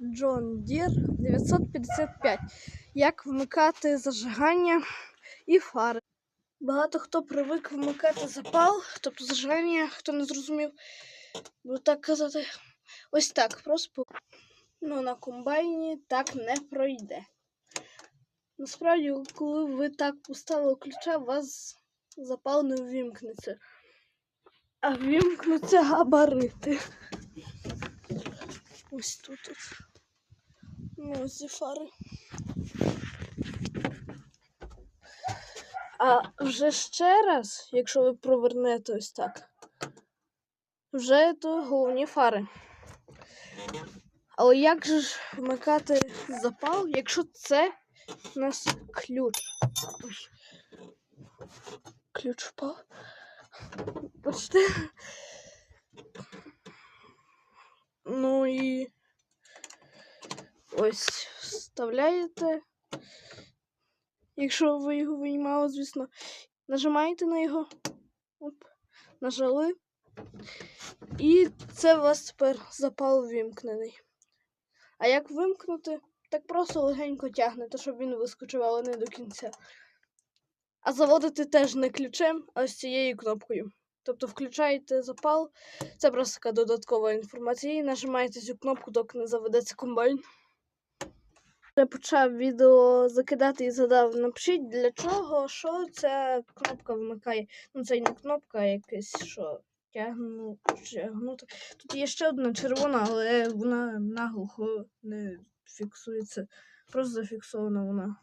John Deere 955. Як вмикати зажигання і фари. Багато хто привик вмикати запал, тобто зажигання, хто не зрозумів, буду так казати. Ось так, просто ну, на комбайні так не пройде. Насправді, коли ви так поставили ключа, у вас запал не ввімкнеться. А ввімкнуться габарити. Ось тут. Ну, ці фари. А вже ще раз, якщо ви провернете ось так, вже то головні фари. Але як же ж вмикати запал, якщо це у нас ключ? Ой. Ключ впав. Бачите? Ну і ось вставляєте. Якщо ви його виймали, звісно, нажимаєте на його. Оп, нажали. І це у вас тепер запал вимкнений. А як вимкнути? Так просто легенько тягнете, щоб він вискочив, але не до кінця. А заводити теж не ключем, а ось цією кнопкою. Тобто включаєте запал, це просто така додаткова інформація, і нажимаєте цю кнопку, доки не заведеться комбайн. Я почав відео закидати і задав. Напишіть для чого, що ця кнопка вмикає. Ну, це не кнопка, а якесь що тягну, тягнути. Тут є ще одна червона, але вона наглухо не фіксується. Просто зафіксована вона.